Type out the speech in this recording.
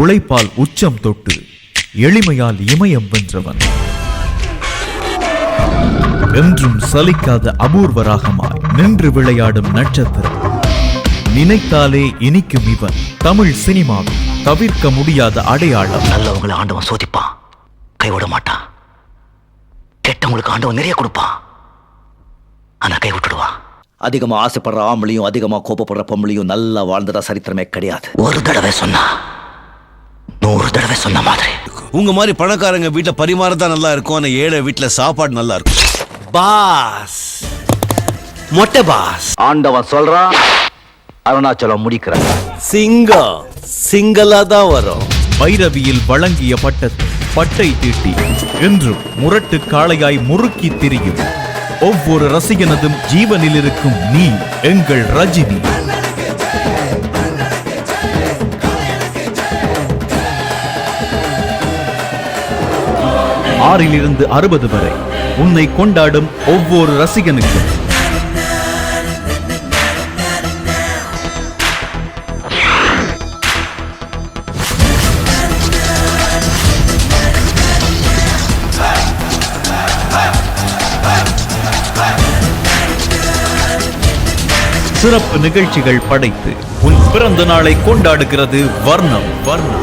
உழைப்பால் உச்சம் தொட்டு எளிமையால் இமயம் வென்றவன். என்றும் சலிக்காத அபூர்வ ராகமாய் நின்று விளையாடும் நட்சத்திரம். நினைத்தாலே இனிக்கும் இவன் தமிழ் சினிமாவில் தவிர்க்க முடியாத அடையாளம். நல்லவங்களை ஆண்டவன் சோதிப்பான் கைவிட மாட்டான். கெட்டவங்களுக்கு ஆண்டவன் நிறைய கொடுப்பான். ஆனா கை விட்டுடுவான் அதிகமா ஆசைப்படுற ஆம்பளையும் அதிகமா கோபப்படுற பொம்பளையும் நல்லா வாழ்ந்ததா சரித்திரமே கிடையாது. ஒரு தடவை சொன்னா நூறு தடவை சொன்ன மாதிரி. உங்க மாதிரி பணக்காரங்க வீட்ல பரிமாறதான் நல்லா இருக்கும் ஆனா ஏழை வீட்ல சாப்பாடு நல்லா இருக்கும். பாஸ். மொட்டை பாஸ். ஆண்டவன் சொல்றான் அருணாச்சலம் முடிக்கிறான். சிங்கம் சிங்கலா தான் வரும். பைரவியில் வழங்கிய பட்டத்தை பட்டை தீட்டி என்றும் முரட்டு காளையாய் முறுக்கி திரியும். ஒவ்வொரு ரசிகனதும் ஜீவனில் இருக்கும் நீ எங்கள் ரஜினி. ஆறிலிருந்து அறுபது வரை. உன்னை கொண்டாடும் ஒவ்வொரு ரசிகனுக்கும். சிறப்பு நிகழ்ச்சிகள் படைத்து உன் பிறந்த நாளை கொண்டாடுகிறது வர்ணம். வர்ணம்.